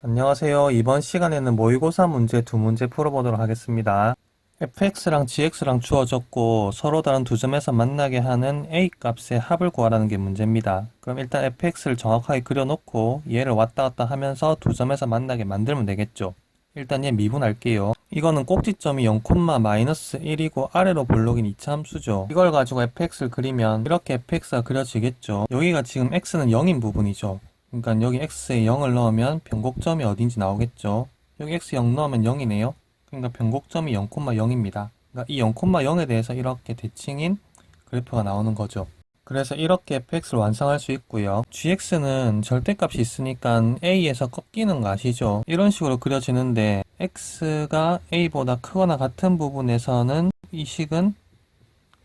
안녕하세요. 이번 시간에는 모의고사 문제 두 문제 풀어보도록 하겠습니다. fx랑 gx랑 주어졌고 서로 다른 두 점에서 만나게 하는 a 값의 합을 구하라는 게 문제입니다. 그럼 일단 fx를 정확하게 그려놓고 얘를 왔다 갔다 하면서 두 점에서 만나게 만들면 되겠죠. 일단 얘 미분할게요. 이거는 꼭지점이 0, 마이너스 1이고 아래로 볼록인 이차 함수죠. 이걸 가지고 fx를 그리면 이렇게 fx가 그려지겠죠. 여기가 지금 x는 0인 부분이죠. 그러니까 여기 x에 0을 넣으면 변곡점이 어딘지 나오겠죠. 여기 x 0 넣으면 0이네요. 그러니까 변곡점이 0,0입니다. 그러니까 이 0,0에 대해서 이렇게 대칭인 그래프가 나오는 거죠. 그래서 이렇게 fx를 완성할 수 있고요. gx는 절대값이 있으니까 a에서 꺾이는 거 아시죠? 이런 식으로 그려지는데 x가 a보다 크거나 같은 부분에서는 이 식은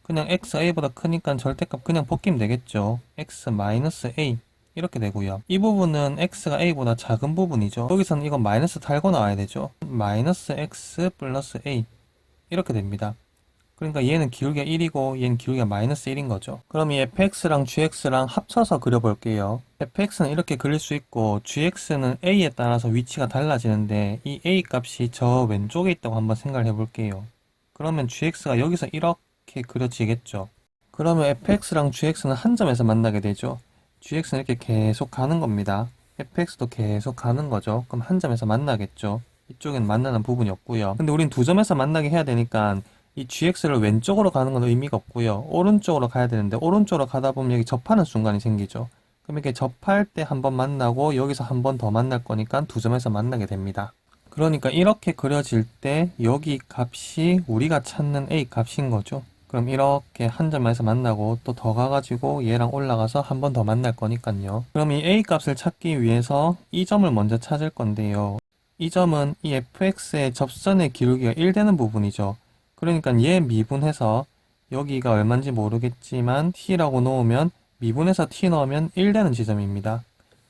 그냥 x a보다 크니까 절대값 그냥 벗기면 되겠죠. x 마 이렇게 되고요. 이 부분은 x가 a보다 작은 부분이죠. 여기서는 이건 마이너스 달고 나와야 되죠. 마이너스 x 플러스 a 이렇게 됩니다. 그러니까 얘는 기울기가 1이고 얘는 기울기가 마이너스 1인 거죠. 그럼 이 fx랑 gx랑 합쳐서 그려볼게요. fx는 이렇게 그릴 수 있고 gx는 a에 따라서 위치가 달라지는데 이 a 값이 저 왼쪽에 있다고 한번 생각을 해볼게요. 그러면 gx가 여기서 이렇게 그려지겠죠. 그러면 fx랑 gx는 한 점에서 만나게 되죠. Gx는 이렇게 계속 가는 겁니다. fx도 계속 가는 거죠. 그럼 한 점에서 만나겠죠. 이쪽엔 만나는 부분이 없고요. 근데 우린 두 점에서 만나게 해야 되니까 이 gx를 왼쪽으로 가는 건 의미가 없고요. 오른쪽으로 가야 되는데 오른쪽으로 가다 보면 여기 접하는 순간이 생기죠. 그럼 이렇게 접할 때 한 번 만나고 여기서 한 번 더 만날 거니까 두 점에서 만나게 됩니다. 그러니까 이렇게 그려질 때 여기 값이 우리가 찾는 a 값인 거죠. 그럼 이렇게 한 점에서 만나고 또 더 가가지고 얘랑 올라가서 한 번 더 만날 거니까요. 그럼 이 a 값을 찾기 위해서 이 점을 먼저 찾을 건데요. 이 점은 이 fx의 접선의 기울기가 1 되는 부분이죠. 그러니까 얘 미분해서 여기가 얼마인지 모르겠지만 t라고 놓으면 미분해서 t 넣으면 1 되는 지점입니다.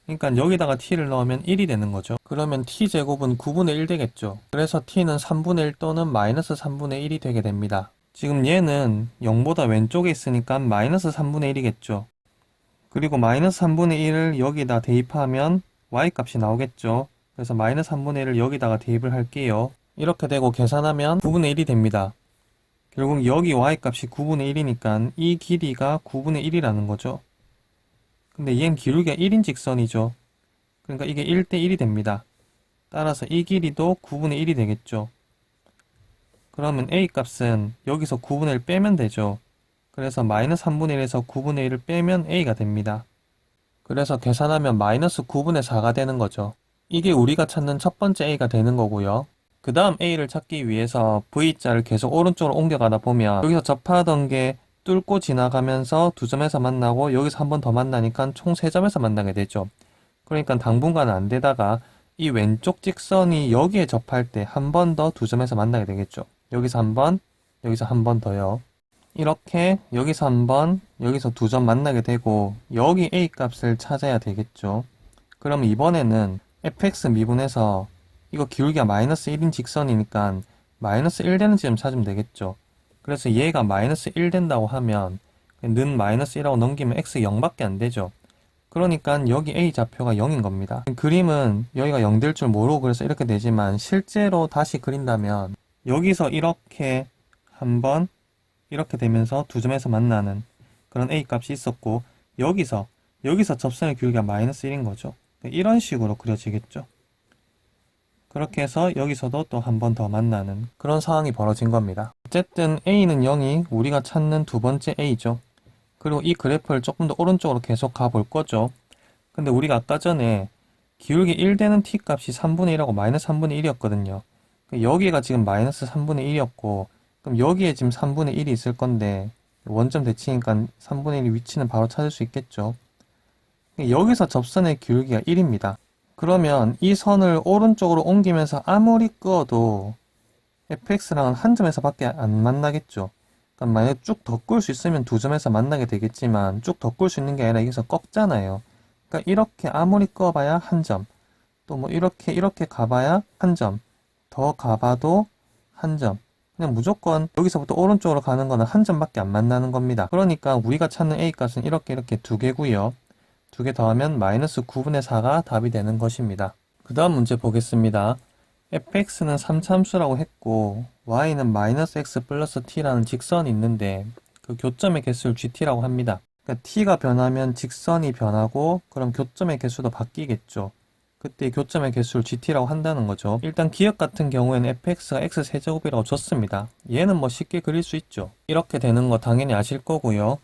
그러니까 여기다가 t를 넣으면 1이 되는 거죠. 그러면 t제곱은 9분의 1 되겠죠. 그래서 t는 3분의 1 또는 마이너스 3분의 1이 되게 됩니다. 지금 얘는 0보다 왼쪽에 있으니까 마이너스 3분의 1이겠죠. 그리고 마이너스 3분의 1을 여기다 대입하면 y값이 나오겠죠. 그래서 마이너스 3분의 1을 여기다가 대입을 할게요. 이렇게 되고 계산하면 9분의 1이 됩니다. 결국 여기 y값이 9분의 1이니까 이 길이가 9분의 1이라는 거죠. 근데 얘는 기울기가 1인 직선이죠. 그러니까 이게 1대 1이 됩니다. 따라서 이 길이도 9분의 1이 되겠죠. 그러면 a 값은 여기서 9분의 1 빼면 되죠. 그래서 마이너스 3분의 1에서 9분의 1을 빼면 a가 됩니다. 그래서 계산하면 마이너스 9분의 4가 되는 거죠. 이게 우리가 찾는 첫 번째 a가 되는 거고요. 그 다음 a를 찾기 위해서 v자를 계속 오른쪽으로 옮겨가다 보면 여기서 접하던 게 뚫고 지나가면서 두 점에서 만나고 여기서 한 번 더 만나니까 총 세 점에서 만나게 되죠. 그러니까 당분간은 안 되다가 이 왼쪽 직선이 여기에 접할 때 한 번 더 두 점에서 만나게 되겠죠. 여기서 한 번, 여기서 한 번 더요. 이렇게 여기서 한 번, 여기서 두 점 만나게 되고 여기 a 값을 찾아야 되겠죠. 그럼 이번에는 fx 미분해서 이거 기울기가 마이너스 1인 직선이니까 마이너스 1 되는 지점 찾으면 되겠죠. 그래서 얘가 마이너스 1 된다고 하면 는 마이너스 1하고 넘기면 x 0밖에 안 되죠. 그러니까 여기 a 좌표가 0인 겁니다. 그림은 여기가 0 될 줄 모르고 그래서 이렇게 되지만 실제로 다시 그린다면 여기서 이렇게 한번 이렇게 되면서 두 점에서 만나는 그런 a 값이 있었고 여기서 여기서 접선의 기울기가 마이너스 1인 거죠. 이런 식으로 그려지겠죠. 그렇게 해서 여기서도 또 한 번 더 만나는 그런 상황이 벌어진 겁니다. 어쨌든 a는 0이 우리가 찾는 두 번째 a죠. 그리고 이 그래프를 조금 더 오른쪽으로 계속 가볼 거죠. 근데 우리가 아까 전에 기울기 1 되는 t 값이 3분의 1하고 마이너스 3분의 1이었거든요. 여기가 지금 마이너스 3분의 1이었고 그럼 여기에 지금 3분의 1이 있을 건데 원점 대칭이니까 3분의 1 위치는 바로 찾을 수 있겠죠. 여기서 접선의 기울기가 1입니다. 그러면 이 선을 오른쪽으로 옮기면서 아무리 끄어도 fx랑은 한 점에서 밖에 안 만나겠죠. 그러니까 만약 쭉 덮을 수 있으면 두 점에서 만나게 되겠지만 쭉 덮을 수 있는 게 아니라 여기서 꺾잖아요. 그러니까 이렇게 아무리 꺼봐야 한 점. 또 뭐 이렇게 이렇게 가봐야 한 점. 더 가봐도 한 점. 그냥 무조건 여기서부터 오른쪽으로 가는 거는 한 점밖에 안 만나는 겁니다. 그러니까 우리가 찾는 a 값은 이렇게 이렇게 두 개고요. 두 개 더하면 마이너스 9분의 4가 답이 되는 것입니다. 그 다음 문제 보겠습니다. fx는 3참수라고 했고 y는 마이너스 x 플러스 t라는 직선이 있는데 그 교점의 개수를 gt라고 합니다. 그러니까 t가 변하면 직선이 변하고 그럼 교점의 개수도 바뀌겠죠. 그때 교점의 개수를 gt라고 한다는 거죠. 일단 기억 같은 경우에는 fx가 x 세제곱이라고 줬습니다. 얘는 뭐 쉽게 그릴 수 있죠. 이렇게 되는 거 당연히 아실 거고요.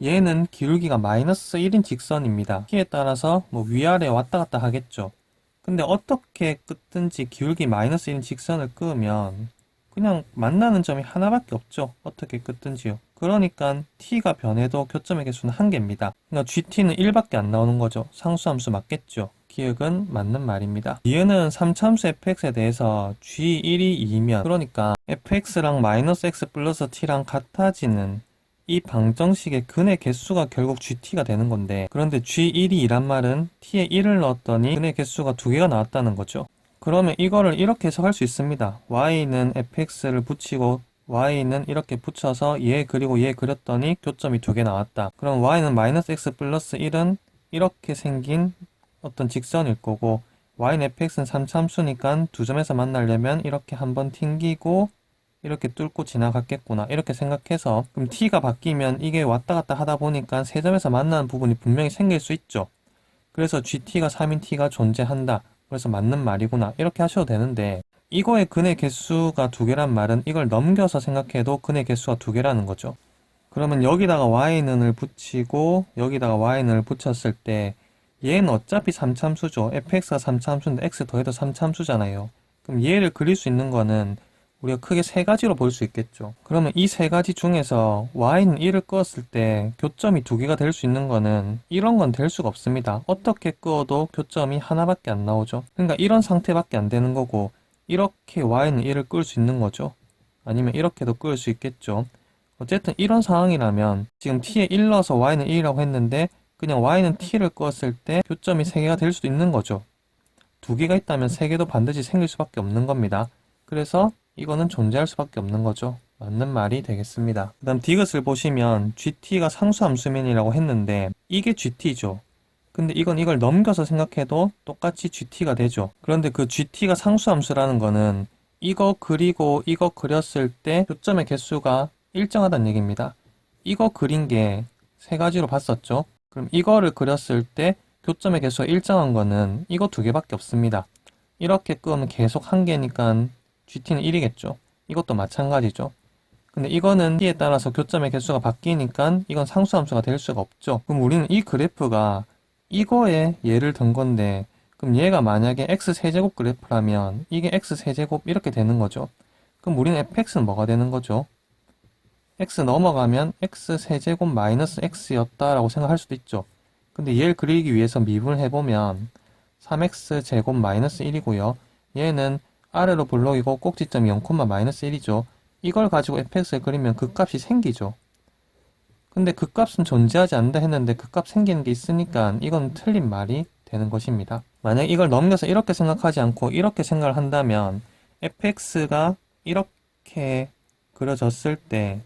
얘는 기울기가 마이너스 1인 직선입니다. t에 따라서 뭐 위아래 왔다 갔다 하겠죠. 근데 어떻게 끄든지 기울기 마이너스 1인 직선을 끄면 그냥 만나는 점이 하나밖에 없죠. 어떻게 끄든지요. 그러니까 t가 변해도 교점의 개수는 한 개입니다. 그러니까 gt는 1밖에 안 나오는 거죠. 상수함수 맞겠죠. 기억은 맞는 말입니다. 뒤에는 3참수 fx에 대해서 g1이 2면 그러니까 fx랑 마이너스 x 플러스 t랑 같아지는 이 방정식의 근의 개수가 결국 gt가 되는 건데 그런데 g1이 2란 말은 t에 1을 넣었더니 근의 개수가 두 개가 나왔다는 거죠. 그러면 이거를 이렇게 해석할 수 있습니다. y는 fx를 붙이고 y는 이렇게 붙여서 얘 그리고 얘 그렸더니 교점이 두 개 나왔다. 그럼 y는 마이너스 x 플러스 1은 이렇게 생긴 어떤 직선일 거고 y는 fx는 3참수니까 두 점에서 만나려면 이렇게 한번 튕기고 이렇게 뚫고 지나갔겠구나 이렇게 생각해서 그럼 t가 바뀌면 이게 왔다 갔다 하다 보니까 세 점에서 만나는 부분이 분명히 생길 수 있죠. 그래서 gt가 3인 t가 존재한다. 그래서 맞는 말이구나 이렇게 하셔도 되는데 이거의 근의 개수가 두 개란 말은 이걸 넘겨서 생각해도 근의 개수가 두 개라는 거죠. 그러면 여기다가 y는을 붙이고 여기다가 y는을 붙였을 때 얘는 어차피 3참수죠. fx가 3참수인데 x 더해도 3참수잖아요. 그럼 얘를 그릴 수 있는 거는 우리가 크게 세 가지로 볼 수 있겠죠. 그러면 이 세 가지 중에서 y는 1을 끄었을 때 교점이 두 개가 될 수 있는 거는 이런 건 될 수가 없습니다. 어떻게 끄어도 교점이 하나밖에 안 나오죠. 그러니까 이런 상태밖에 안 되는 거고 이렇게 y는 1을 끌 수 있는 거죠. 아니면 이렇게도 끌 수 있겠죠. 어쨌든 이런 상황이라면 지금 t에 1 넣어서 y는 1이라고 했는데 그냥 y는 t를 끄었을 때 교점이 3개가 될 수도 있는 거죠. 두 개가 있다면 3개도 반드시 생길 수밖에 없는 겁니다. 그래서 이거는 존재할 수밖에 없는 거죠. 맞는 말이 되겠습니다. 그 다음 디귿을 보시면 gt가 상수함수면이라고 했는데 이게 gt죠. 근데 이건 이걸 넘겨서 생각해도 똑같이 gt가 되죠. 그런데 그 gt가 상수함수라는 거는 이거 그리고 이거 그렸을 때 교점의 개수가 일정하다는 얘기입니다. 이거 그린 게 세 가지로 봤었죠. 그럼 이거를 그렸을 때 교점의 개수가 일정한 거는 이거 두 개밖에 없습니다. 이렇게 끄면 계속 한 개니까 GT는 1이겠죠. 이것도 마찬가지죠. 근데 이거는 t에 따라서 교점의 개수가 바뀌니까 이건 상수함수가 될 수가 없죠. 그럼 우리는 이 그래프가 이거에 예를 든 건데 그럼 얘가 만약에 x 세제곱 그래프라면 이게 x 세제곱 이렇게 되는 거죠. 그럼 우리는 fx는 뭐가 되는 거죠? X 넘어가면 x 세제곱 마이너스 x였다라고 생각할 수도 있죠. 근데 얘를 그리기 위해서 미분을 해보면 3x 제곱 마이너스 1이고요. 얘는 아래로 블록이고 꼭지점이 0, 마이너스 1이죠. 이걸 가지고 fx를 그리면 그 값이 생기죠. 근데 그 값은 존재하지 않는다 했는데 그 값 생기는 게 있으니까 이건 틀린 말이 되는 것입니다. 만약 이걸 넘겨서 이렇게 생각하지 않고 이렇게 생각을 한다면 fx가 이렇게 그려졌을 때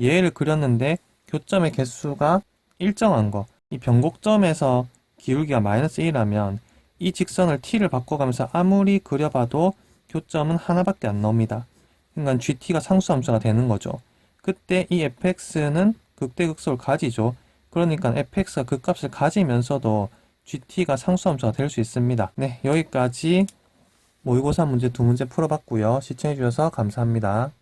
얘를 그렸는데 교점의 개수가 일정한 거. 이 변곡점에서 기울기가 마이너스 1이라면 이 직선을 t를 바꿔가면서 아무리 그려봐도 교점은 하나밖에 안 나옵니다. 그러니까 gt가 상수함수가 되는 거죠. 그때 이 fx는 극대극소를 가지죠. 그러니까 fx가 그 값을 가지면서도 gt가 상수함수가 될 수 있습니다. 네, 여기까지 모의고사 문제 두 문제 풀어봤고요. 시청해주셔서 감사합니다.